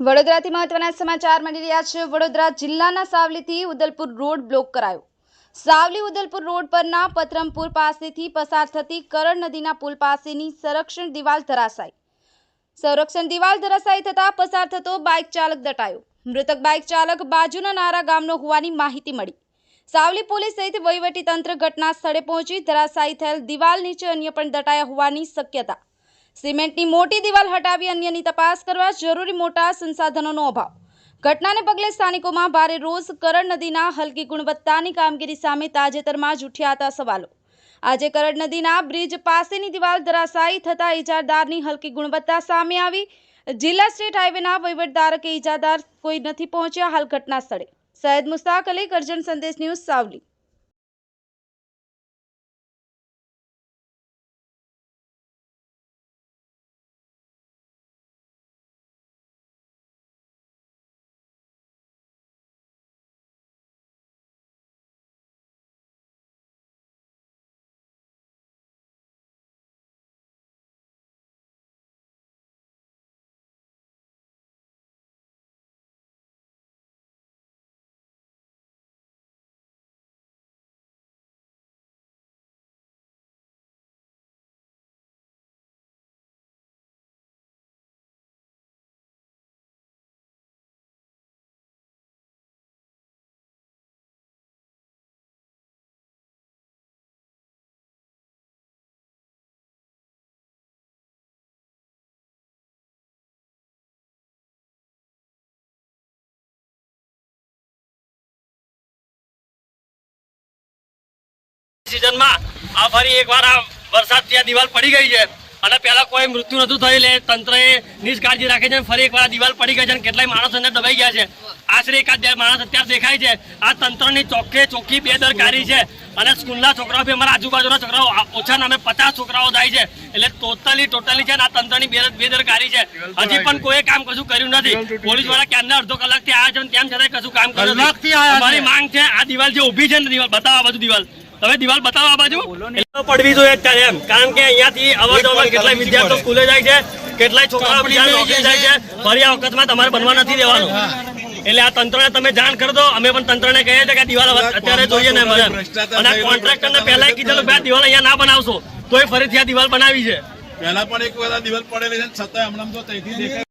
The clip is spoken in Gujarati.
વડોદરાથી મહત્વના સમાચાર મળી રહ્યા છે. વડોદરા જિલ્લાના સાવલીથી ઉદલપુર રોડ બ્લોક કરાયો. સાવલી ઉદલપુર રોડ પરના પથરમપુર પાસેથી પસાર થતી કરણ નદીના પુલ પાસેની સંરક્ષણ દિવાલ ધરાશાય. સંરક્ષણ દિવાલ ધરાશાય થતાં પસાર થતો બાઇક ચાલક દટાયો. મૃતક બાઇક ચાલક બાજુના નારા ગામનો હોવાની માહિતી મળી. સાવલી પોલીસ સહિત વહીવટી તંત્ર ઘટના સ્થળે પહોંચી ધરાશાયી થયેલ દિવાલ નીચે અન્ય પણ દટાયા હોવાની શક્યતા સિમેન્ટની મોટી દિવાલ હટાવી અન્યની તપાસ કરવા જરૂરી મોટા સંસાધનોનો અભાવ. ઘટનાને પગલે સ્થાનિકોમાં ભારે રોષ કરણ નદીના હલકી ગુણવત્તાની કામગીરી સામે તાજેતરમાં જ ઉઠ્યા હતા સવાલો. આજે કરણ નદીના બ્રિજ પાસેની દિવાલ ધરાશાયી થતાં ઇજારદારની હલકી ગુણવત્તા સામે આવી. જિલ્લા સ્ટેટ હાઈવેના વહીવટદાર કે ઇજાદાર કોઈ નથી પહોંચ્યા હાલ ઘટના સ્થળે સૈયદ મુસ્તાક અલી, કરજણ સંદેશ ન્યૂઝ સાવલી. સિઝનમાં આ ફરી એકવાર આ વરસાદ ત્યાં દિવાલ પડી ગઈ છે. અને પહેલા કોઈ મૃત્યુ નતું થયેલ એ તંત્રએ નિષ્કાળજી રાખી છે ફરી એકવાર દિવાલ પડી ગઈ છે અને કેટલાય માણસો અંદર દબાઈ ગયા છે. આશરે એકાદ બે માણસ અત્યારે દેખાય છે. આ તંત્રની ચોખ્ખે ચોખ્ખી બેદરકારી છે અને સ્કૂલના છોકરાઓ બી અમારા આજુબાજુના છોકરાઓ ઓછા નામે પચાસ છોકરાઓ થાય છે. એટલે ટોટલી ટોટલી છે ને આ તંત્રની બેદ- બેદરકારી છે. હજી પણ કોઈ કામ કશું કર્યું નથી. પોલીસવાળા ક્યારના અડધો કલાકથી આવ્યા છે તેમ છતાં કશું કામ કર્યું નથી. અમારી માંગ છે આ દિવાલ જે ઊભી છે ને દિવાલ બતાવવા બધું દિવાલ. તમે દિવાલ બતાવો આ બાજુ. પડવી જોઈએ અત્યારે એમ. કારણ કે અહીંયાથી અવર જવર કેટલાય વિદ્યાર્થીઓ સ્કૂલે જાય છે કેટલાય છોકરાઓ બીજા નોકરી જાય છે. ફરી આ વખતમાં તમારે બનવા નથી દેવાનું. એટલે આ તંત્રને તમે જાણ કરી દો. અમે પણ તંત્રને કહીએ છીએ કે આ દિવાલ અત્યારે જોઈએ ને મને અને આ કોન્ટ્રાક્ટરને પહેલા કીધેલું કે દિવાલ અહીંયા ના બનાવશો તો એ ફરીથી આ દિવાલ બનાવી છે. પહેલા પણ એક વાર દિવાલ પડેલી છે છતાં હમણાં તો ત્યાંથી દેખાય